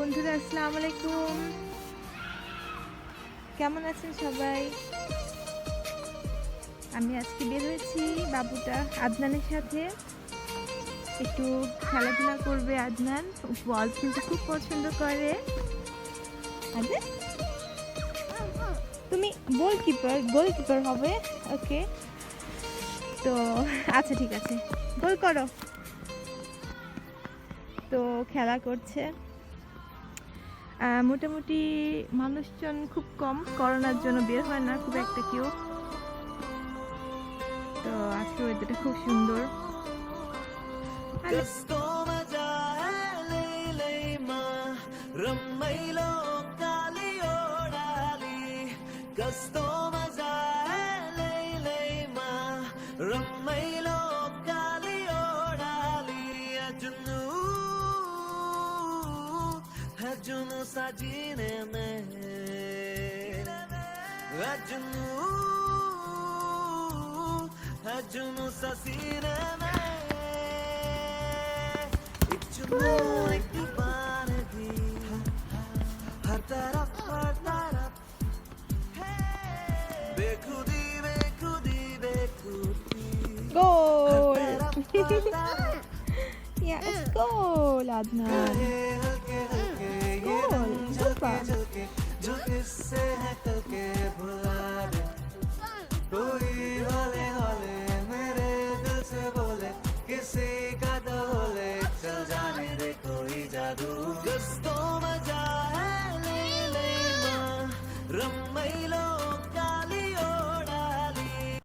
বন্ধুরা, আসসালামু আলাইকুম। কেমন আছেন সবাই? আমি আজকে বের হয়েছি বাবুটা আদনানের সাথে। একটু খেলাধুলা করবে আদনান। বল খেলতে খুব পছন্দ করে। আদনান তুমি গোলকিপার গোলকিপার হবে? ওকে। তো আচ্ছা ঠিক আছে। গোল করো। তো, খেলা করছে। মোটামুটি মানুষজন খুব কম, করোনার জন্য বের হয় না, খুব একটা কেউ। তো আজকে ওয়েদারটা খুব সুন্দর। আর जुनू सा जीने में। जुनू अजनु सा सीने में एक जुनू एक दीवानगी हर तरफ़ हर तरफ़। बेखुदी बेखुदी बेखुदी। गोल yeah it's goal Adnan 没了。